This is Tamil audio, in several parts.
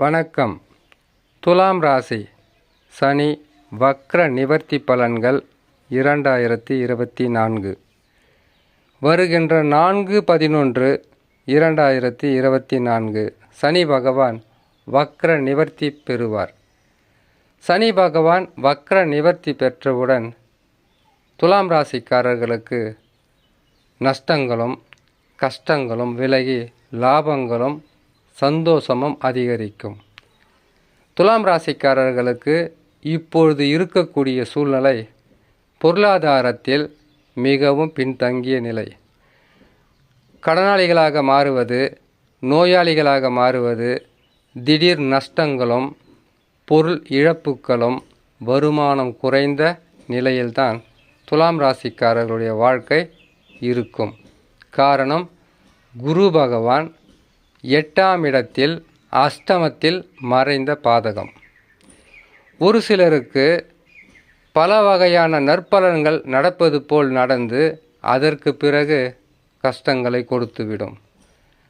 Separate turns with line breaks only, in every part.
வணக்கம். துலாம் ராசி சனி வக்ர நிவர்த்தி பலன்கள் இரண்டாயிரத்தி இருபத்தி நான்கு. வருகின்ற நான்கு பதினொன்று இரண்டாயிரத்தி இருபத்தி நான்கு சனி பகவான் வக்ர நிவர்த்தி பெறுவார். சனி பகவான் வக்ர நிவர்த்தி பெற்றவுடன் துலாம் ராசிக்காரர்களுக்கு நஷ்டங்களும் கஷ்டங்களும் விலகி லாபங்களும் சந்தோஷமும் அதிகரிக்கும். துலாம் ராசிக்காரர்களுக்கு இப்பொழுது இருக்கக்கூடிய சூழ்நிலை பொருளாதாரத்தில் மிகவும் பின்தங்கிய நிலை. கடனாளிகளாக மாறுவது நோயாளிகளாக மாறுவது திடீர் நஷ்டங்களும் பொருள் இழப்புகளும் வருமானம் குறைந்த நிலையில்தான் துலாம் ராசிக்காரர்களுடைய வாழ்க்கை இருக்கும். காரணம் குரு பகவான் எட்டாம் இடத்தில் அஷ்டமத்தில் மறைந்த பாதகம். ஒரு சிலருக்கு பல வகையான நற்பலன்கள் நடப்பது போல் நடந்து அதற்கு பிறகு கஷ்டங்களை கொடுத்துவிடும்.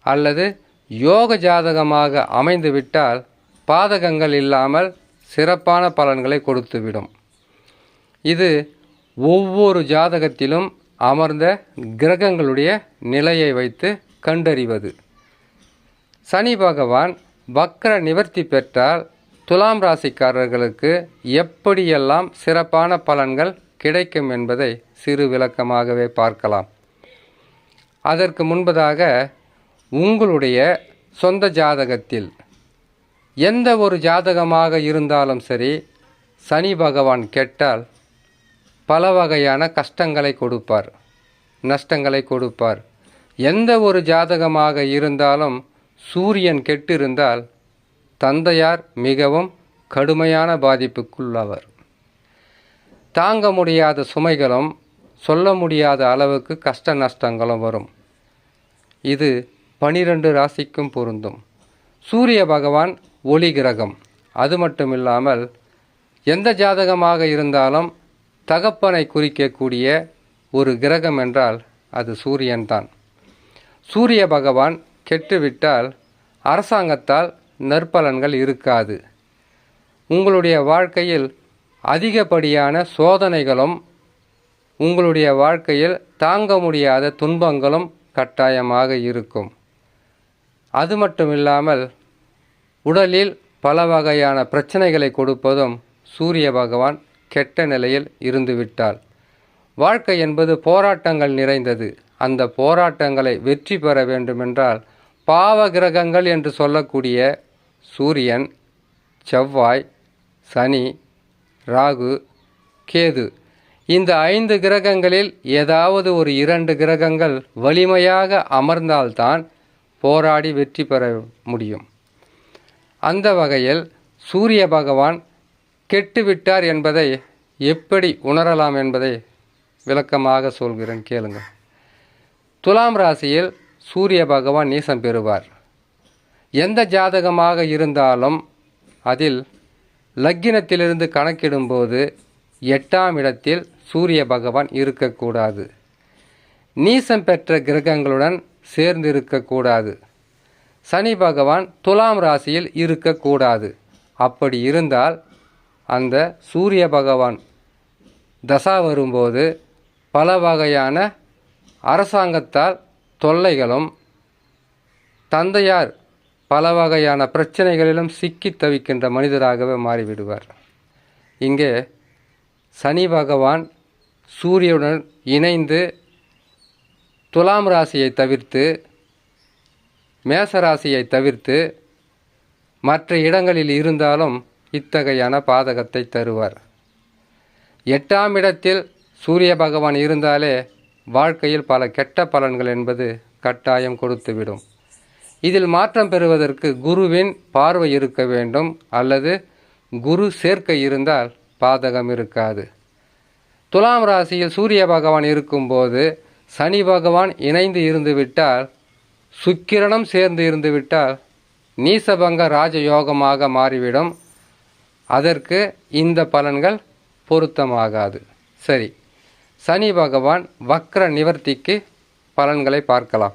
அல்லது யோக ஜாதகமாக அமைந்துவிட்டால் பாதகங்கள் இல்லாமல் சிறப்பான பலன்களை கொடுத்துவிடும். இது ஒவ்வொரு ஜாதகத்திலும் அமர்ந்த கிரகங்களுடைய நிலையை வைத்து கண்டறிவது. சனி பகவான் வக்கர நிவர்த்தி பெற்றால் துலாம் ராசிக்காரர்களுக்கு எப்படியெல்லாம் சிறப்பான பலன்கள் கிடைக்கும் என்பதை சிறு விளக்கமாகவே பார்க்கலாம். அதற்கு முன்பதாக உங்களுடைய சொந்த ஜாதகத்தில் எந்த ஒரு ஜாதகமாக இருந்தாலும் சரி சனி பகவான் கெட்டால் பல வகையான கஷ்டங்களை கொடுப்பார் நஷ்டங்களை கொடுப்பார். எந்த ஒரு ஜாதகமாக இருந்தாலும் சூரியன் கெட்டிருந்தால் தந்தையார் மிகவும் கடுமையான பாதிப்புக்குள்ளவர். தாங்க முடியாத சுமைகளும் சொல்ல முடியாத அளவுக்கு கஷ்ட நஷ்டங்களும் வரும். இது பனிரெண்டு ராசிக்கும் பொருந்தும். சூரிய பகவான் ஒளி கிரகம். அது மட்டுமில்லாமல் எந்த ஜாதகமாக இருந்தாலும் தகப்பனை குறிக்கக்கூடிய ஒரு கிரகம் என்றால் அது சூரியன்தான். சூரிய பகவான் கெட்டுவிட்டால் அரசாங்கத்தால் நற்பலன்கள் இருக்காது. உங்களுடைய வாழ்க்கையில் அதிகப்படியான சோதனைகளும் உங்களுடைய வாழ்க்கையில் தாங்க முடியாத துன்பங்களும் கட்டாயமாக இருக்கும். அது மட்டுமில்லாமல் உடலில் பல வகையான பிரச்சனைகளை கொடுப்பதும் சூரிய பகவான் கெட்ட நிலையில் இருந்துவிட்டால். வாழ்க்கை என்பது போராட்டங்கள் நிறைந்தது. அந்த போராட்டங்களை வெற்றி பெற வேண்டுமென்றால் பாவ கிரகங்கள் என்று சொல்லக்கூடிய சூரியன் செவ்வாய் சனி ராகு கேது. இந்த ஐந்து கிரகங்களில் ஏதாவது ஒரு இரண்டு கிரகங்கள் வலிமையாக அமர்ந்தால்தான் போராடி வெற்றி பெற முடியும். அந்த வகையில் சூரிய பகவான் கெட்டுவிட்டார் என்பதை எப்படி உணரலாம் என்பதை விளக்கமாக சொல்கிறேன் கேளுங்கள் துலாம் ராசியில் சூரிய பகவான் நீசம் பெறுவார். எந்த ஜாதகமாக இருந்தாலும் அதில் லக்கினத்திலிருந்து கணக்கிடும்போது எட்டாம் இடத்தில் சூரிய பகவான் இருக்கக்கூடாது. நீசம் பெற்ற கிரகங்களுடன் சேர்ந்து இருக்கக்கூடாது. சனி பகவான் துலாம் ராசியில் இருக்கக்கூடாது. அப்படி இருந்தால் அந்த சூரிய பகவான் தசா வரும்போது பல வகையான அரசாங்கத்தால் தொல்லைகளும் தந்தையார் பல வகையான பிரச்சனைகளிலும் சிக்கி தவிக்கின்ற மனிதராகவே மாறிவிடுவார். இங்கே சனி பகவான் சூரியனுடன் இணைந்து துலாம் ராசியை தவிர்த்து மேச ராசியை தவிர்த்து மற்ற இடங்களில் இருந்தாலும் இத்தகையான பாதகத்தை தருவார். எட்டாம் இடத்தில் சூரிய பகவான் இருந்தாலே வாழ்க்கையில் பல கெட்ட பலன்கள் என்பது கட்டாயம் கொடுத்துவிடும். இதில் மாற்றம் பெறுவதற்கு குருவின் பார்வை இருக்க வேண்டும் அல்லது குரு சேர்க்கை இருந்தால் பாதகம் இருக்காது. துலாம் ராசியில் சூரிய பகவான் இருக்கும்போது சனி பகவான் இணைந்து இருந்துவிட்டால் சுக்கிரனும் சேர்ந்து இருந்துவிட்டால் நீசபங்க ராஜயோகமாக மாறிவிடும். அதற்கு இந்த பலன்கள் பொருத்தமாகாது. சரி. சனி பகவான் வக்ர நிவர்த்திக்கு பலன்களை பார்க்கலாம்.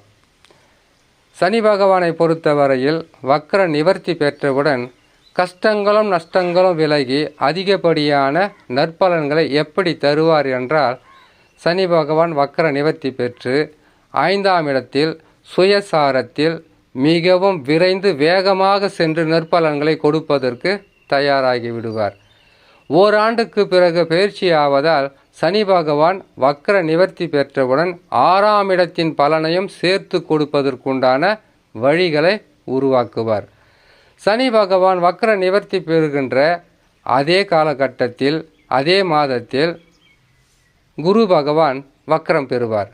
சனி பகவானை பொறுத்தவரையில் வக்ர நிவர்த்தி பெற்றவுடன் கஷ்டங்களும் நஷ்டங்களும் விலகி அதிகப்படியான நற்பலன்களை எப்படி தருவார் என்றால் சனி பகவான் வக்ர நிவர்த்தி பெற்று ஐந்தாம் இடத்தில் சுயசாரத்தில் மிகவும் விரைந்து வேகமாக சென்று நற்பலன்களை கொடுப்பதற்கு தயாராகி விடுவார். ஓராண்டுக்கு பிறகு பயிற்சி ஆவதால் சனி பகவான் வக்ர நிவர்த்தி பெற்றவுடன் ஆறாம் இடத்தின் பலனையும் சேர்த்து கொடுப்பதற்குண்டான வழிகளை உருவாக்குவார். சனி பகவான் வக்ர நிவர்த்தி பெறுகின்ற அதே காலகட்டத்தில் அதே மாதத்தில் குரு பகவான் வக்ரம் பெறுவார்.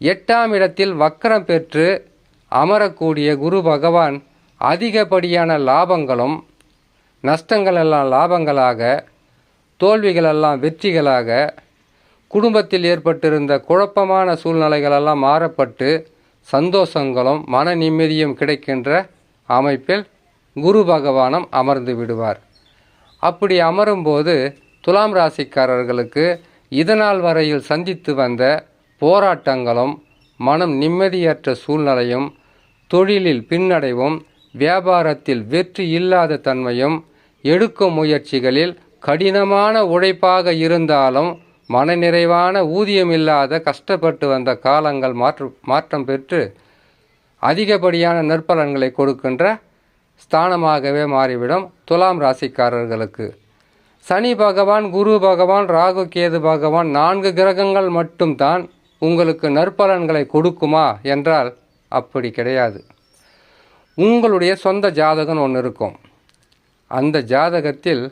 எட்டாம் இடத்தில் வக்ரம் பெற்று அமரக்கூடிய குரு பகவான் அதிகப்படியான லாபங்களும் நஷ்டங்கள் எல்லாம் லாபங்களாக தோல்விகளெல்லாம் வெற்றிகளாக குடும்பத்தில் ஏற்பட்டிருந்த குழப்பமான சூழ்நிலைகளெல்லாம் மாறப்பட்டு சந்தோஷங்களும் மன நிம்மதியும் கிடைக்கின்ற அமைப்பில் குரு பகவானும் அமர்ந்து விடுவார். அப்படி அமரும்போது துலாம் ராசிக்காரர்களுக்கு இதனால் வரையில் சந்தித்து வந்த போராட்டங்களும் மனம் நிம்மதியற்ற சூழ்நிலையும் தொழிலில் பின்னடைவும் வியாபாரத்தில் வெற்றி இல்லாத தன்மையும் எடுக்கும் முயற்சிகளில் கடினமான உழைப்பாக இருந்தாலும் மனநிறைவான ஊதியம் இல்லாத கஷ்டப்பட்டு வந்த காலங்கள் மாற்று மாற்றம் பெற்று அதிகப்படியான நற்பலன்களை கொடுக்கின்ற ஸ்தானமாகவே மாறிவிடும் துலாம் ராசிக்காரர்களுக்கு. சனி பகவான் குரு பகவான் ராகு கேது பகவான் நான்கு கிரகங்கள் மட்டும்தான் உங்களுக்கு நற்பலன்களை கொடுக்குமா என்றால் அப்படி கிடையாது. உங்களுடைய சொந்த ஜாதகம் ஒன்று இருக்கும். அந்த ஜாதகத்தில்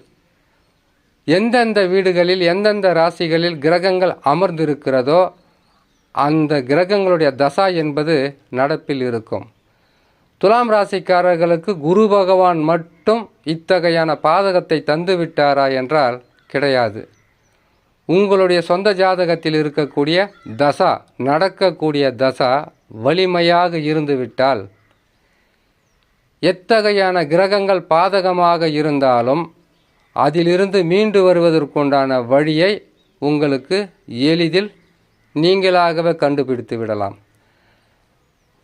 எந்தெந்த வீடுகளில் எந்தெந்த ராசிகளில் கிரகங்கள் அமர்ந்திருக்கிறதோ அந்த கிரகங்களுடைய தசா என்பது நடப்பில் இருக்கும். துலாம் ராசிக்காரர்களுக்கு குரு பகவான் மட்டும் இத்தகையான பாதகத்தை தந்து விட்டாரா என்றால் கிடையாது. உங்களுடைய சொந்த ஜாதகத்தில் இருக்கக்கூடிய தசா நடக்கக்கூடிய தசா வலிமையாக இருந்துவிட்டால் எத்தகையான கிரகங்கள் பாதகமாக இருந்தாலும் அதிலிருந்து மீண்டு வருவதற்குண்டான வழியை உங்களுக்கு எளிதில் நீங்களாகவே கண்டுபிடித்து விடலாம்.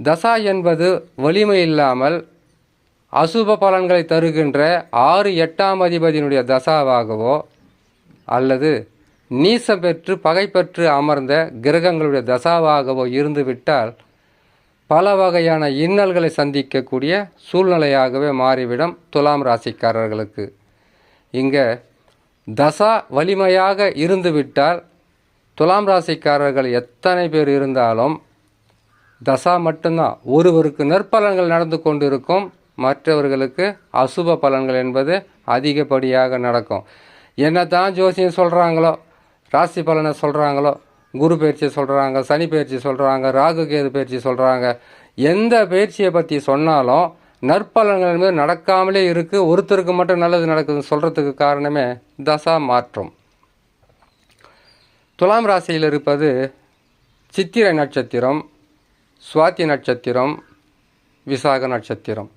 தசா என்பது வலிமை இல்லாமல் அசுப பலன்களை தருகின்ற ஆறு எட்டாம் அதிபதியினுடைய தசாவாகவோ அல்லது நீசம் பெற்று பகை பெற்று அமர்ந்த கிரகங்களுடைய தசாவாகவோ இருந்துவிட்டால் பல வகையான இன்னல்களை சந்திக்கக்கூடிய சூழ்நிலையாகவே மாறிவிடும் துலாம் ராசிக்காரர்களுக்கு. இங்கே தசா வலிமையாக இருந்துவிட்டால் துலாம் ராசிக்காரர்கள் எத்தனை பேர் இருந்தாலும் தசா மட்டும்தான். ஒருவருக்கு நற்பலன்கள் நடந்து கொண்டிருக்கும். மற்றவர்களுக்கு அசுப பலன்கள் என்பது அதிகப்படியாக நடக்கும். என்ன தான் ஜோசியம் சொல்கிறாங்களோ ராசி பலனை சொல்கிறாங்களோ குரு பயிற்சி சொல்கிறாங்க சனி பயிற்சி சொல்கிறாங்க ராகு கேது பயிற்சி சொல்கிறாங்க எந்த பயிற்சியை பற்றி சொன்னாலும் நற்பலன்கள் என்பது நடக்காமலே இருக்குது ஒருத்தருக்கு மட்டும் நல்லது நடக்குதுன்னு சொல்கிறதுக்கு காரணமே தசா மாற்றம். துலாம் ராசியில் இருப்பது சித்திரை நட்சத்திரம் சுவாதி நட்சத்திரம் விசாக நட்சத்திரம்.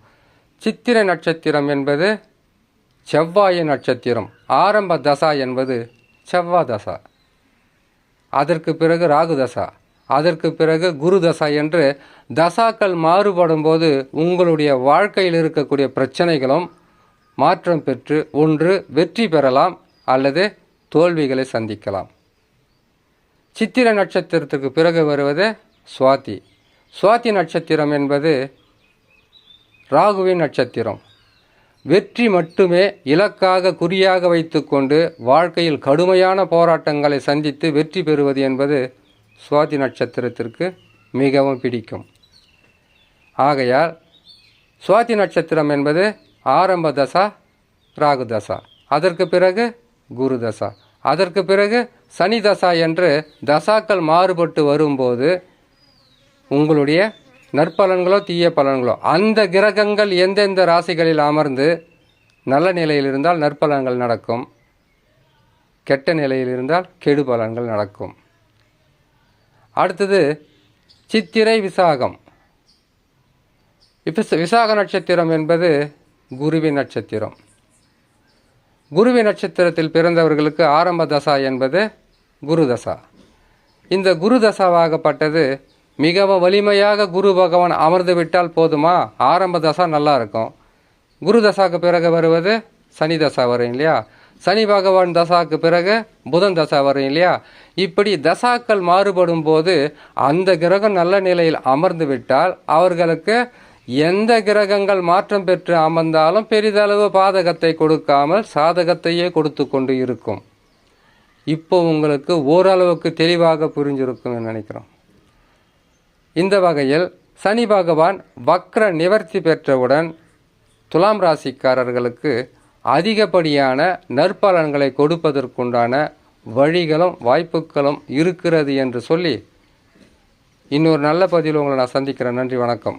சித்திரை நட்சத்திரம் என்பது செவ்வாய் நட்சத்திரம். ஆரம்ப தசா என்பது செவ்வாய் தசா. அதற்கு பிறகு ராகு தசா. அதற்கு பிறகு குரு தசா என்று தசாக்கள் மாறுபடும் போது உங்களுடைய வாழ்க்கையில் இருக்கக்கூடிய பிரச்சனைகளும் மாற்றம் பெற்று ஒன்று வெற்றி பெறலாம் அல்லது தோல்விகளை சந்திக்கலாம். சித்திர நட்சத்திரத்துக்கு பிறகு வருவது சுவாதி. சுவாதி நட்சத்திரம் என்பது ராகுவின் நட்சத்திரம். வெற்றி மட்டுமே இலக்காக குறியாக வைத்துக்கொண்டு வாழ்க்கையில் கடுமையான போராட்டங்களை சந்தித்து வெற்றி பெறுவது என்பது சுவாதி நட்சத்திரத்திற்கு மிகவும் பிடிக்கும். ஆகையால் சுவாதி நட்சத்திரம் என்பது ஆரம்ப தசா ராகு தசா. அதற்கு பிறகு குரு தசா. அதற்கு பிறகு சனி தசா என்று தசாக்கள் மாறுபட்டு வரும்போது உங்களுடைய நற்பலன்களோ தீய பலன்களோ அந்த கிரகங்கள் எந்தெந்த ராசிகளில் அமர்ந்து நல்ல நிலையில் இருந்தால் நற்பலன்கள் நடக்கும் கெட்ட நிலையில் இருந்தால் கெடு பலன்கள் நடக்கும். அடுத்தது சித்திரை விசாகம். இப்போ விசாக நட்சத்திரம் என்பது குருவின் நட்சத்திரம். குருவி நட்சத்திரத்தில் பிறந்தவர்களுக்கு ஆரம்ப தசா என்பது குரு தசா இந்த குரு தசாவாகப்பட்டது மிகவும் வலிமையாக குரு பகவான் அமர்ந்து விட்டால் போதுமா? ஆரம்ப தசா நல்லா இருக்கும். குரு தசாவுக்கு பிறகு வருவது சனி தசா வரும் இல்லையா? சனி பகவான் தசாக்கு பிறகு புதன் தசா வரும் இல்லையா? இப்படி தசாக்கள் மாறுபடும் போது அந்த கிரகம் நல்ல நிலையில் அமர்ந்து விட்டால் அவர்களுக்கு எந்த கிரகங்கள் மாற்றம் பெற்று அமர்ந்தாலும் பெரிதளவு பாதகத்தை கொடுக்காமல் சாதகத்தையே கொடுத்து கொண்டு இருக்கும். இப்போ உங்களுக்கு ஓரளவுக்கு தெளிவாக புரிஞ்சிருக்கும் நினைக்கிறோம். இந்த வகையில் சனி பகவான் வக்ர நிவர்த்தி பெற்றவுடன் துலாம் ராசிக்காரர்களுக்கு அதிகப்படியான நற்பலன்களை கொடுப்பதற்குண்டான வழிகளும் வாய்ப்புகளும் இருக்கிறது என்று சொல்லி இன்னொரு நல்ல பதிவில் உங்களை நான் சந்திக்கிறேன். நன்றி வணக்கம்.